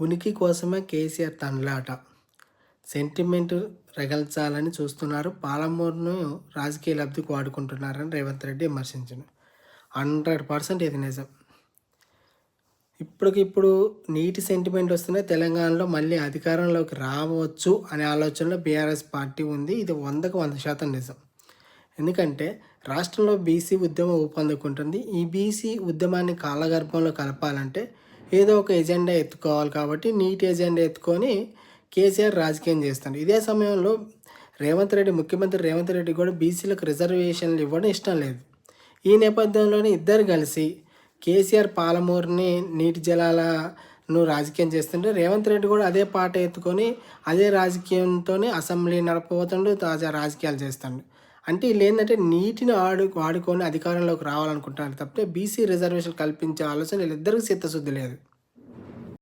ఉనికి కోసమే కేసీఆర్ తండ్లాట సెంటిమెంట్ రగల్చాలని చూస్తున్నారు. పాలమూరును రాజకీయ లబ్ధికి వాడుకుంటున్నారని రేవంత్ రెడ్డి విమర్శించారు. హండ్రెడ్ పర్సెంట్ ఇది నిజం. ఇప్పటికిప్పుడు నీటి సెంటిమెంట్ వస్తేనే తెలంగాణలో మళ్ళీ అధికారంలోకి రావచ్చు అనే ఆలోచనలో బీఆర్ఎస్ పార్టీ ఉంది. ఇది వందకు వంద శాతం నిజం. ఎందుకంటే రాష్ట్రంలో బీసీ ఉద్యమం ఊపందుకుంటుంది. ఈ బీసీ ఉద్యమాన్ని కాలగర్భంలో కలపాలంటే ఏదో ఒక ఎజెండా ఎత్తుకోవాలి కాబట్టి నీటి ఎజెండా ఎత్తుకొని కేసీఆర్ రాజకీయం చేస్తాడు. ఇదే సమయంలో రేవంత్ రెడ్డి ముఖ్యమంత్రి రేవంత్ రెడ్డి కూడా బీసీలకు రిజర్వేషన్లు ఇవ్వడం ఇష్టం లేదు. ఈ నేపథ్యంలోనే ఇద్దరు కలిసి కేసీఆర్ పాలమూరుని నీటి జలాలను రాజకీయం చేస్తుంటే రేవంత్ రెడ్డి కూడా అదే పాట ఎత్తుకొని అదే రాజకీయంతో అసెంబ్లీ నడపబోతుండు తాజా రాజకీయాలు చేస్తాడు. అంటే వీళ్ళు ఏంటంటే నీటిని ఆడు వాడుకొని అధికారంలోకి రావాలనుకుంటున్నారు తప్పితే బీసీ రిజర్వేషన్ కల్పించే ఆలోచన వీళ్ళిద్దరికి చిత్తశుద్ధి లేదు.